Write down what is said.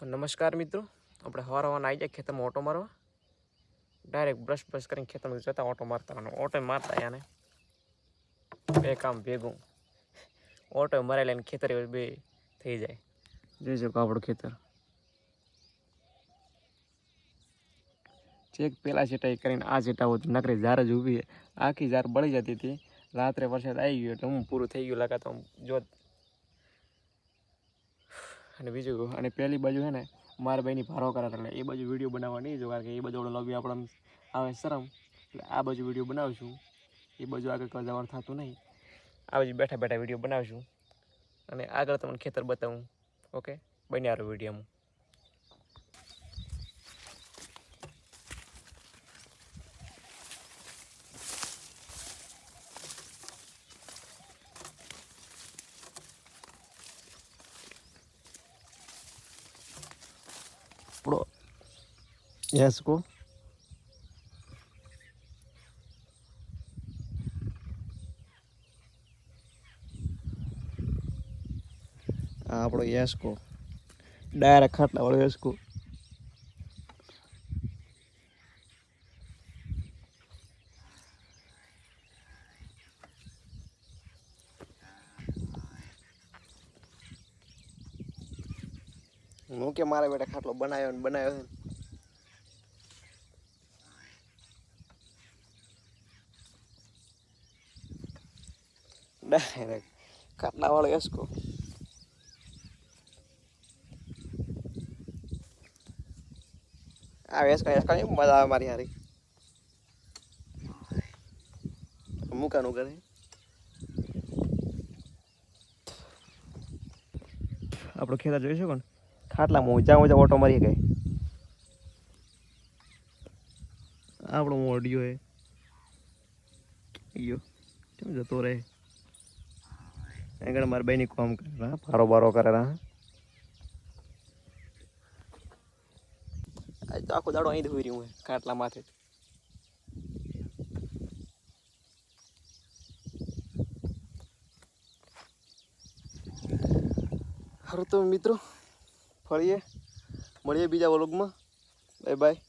તો નમસ્કાર મિત્રો, આપણે હવારવાના આવી જાય ખેતરમાં ઓટો મારવા. ડાયરેક્ટ બ્રશ બ્રશ કરીને ખેતરમાં જતા ઓટો મારતા રહેવાનો ઓટો મારતા યાને બે કામ ભેગું. ઓટો મરાઈ લઈને ખેતર બે થઈ જાય. જોઈજો આપણું ખેતર. ચેક પેલા છેટાઈ કરીને આ છેટા હોત નકરી ઝાર જ ઊભી આખી ઝાર બળી જતી હતી. રાત્રે વરસાદ આવી ગયો એટલે હું પૂરું થઈ ગયું. લાગા તો આમ જોત અને બીજું અને પહેલી બાજુ છે ને, મારા ભાઈની ભારો કરાર એટલે એ બાજુ વીડિયો બનાવવા નહીં જો કે એ બાજુ આપણો લોબી આપણને આવે શરમ, એટલે આ બાજુ વીડિયો બનાવશું. એ બાજુ આગળ કરવા જવાનું થતું નહીં. આ બાજુ બેઠા બેઠા વીડિયો બનાવશું. અને આગળ તમને ખેતર બતાવું ઓકે બન્યા રહો વિડીયોમાં આપણો યસ કો આ આપણો યસકો ડાયરેક્ટ ખાટલા વાળો હું કે મારા બેટા ખાટલો બનાવ્યો ને બનાવ્યો. ડાયરેક્ટ ખાટલા વાળો યસકો આ યસકા યસકા ની મજા આવે મારી હારી. મૂકાનું કરે? આપણો ખેતર જોઈ શકો ને? ખાટલામાં મોજા મોજા ઓટો મારી ગઈ આપણો મોડિયો હે. યો કેમ જતો રહે? આગળ મારા ભાઈની કોમ કરે. રા પારો બારો કરે રા આજ તો આખો દાડો અહીં ધોઈ રહ્યું હે ખાટલા માથે. સારું તો મિત્રો ફળીએ મળીએ બીજા વ્લોગમાં. Bye bye.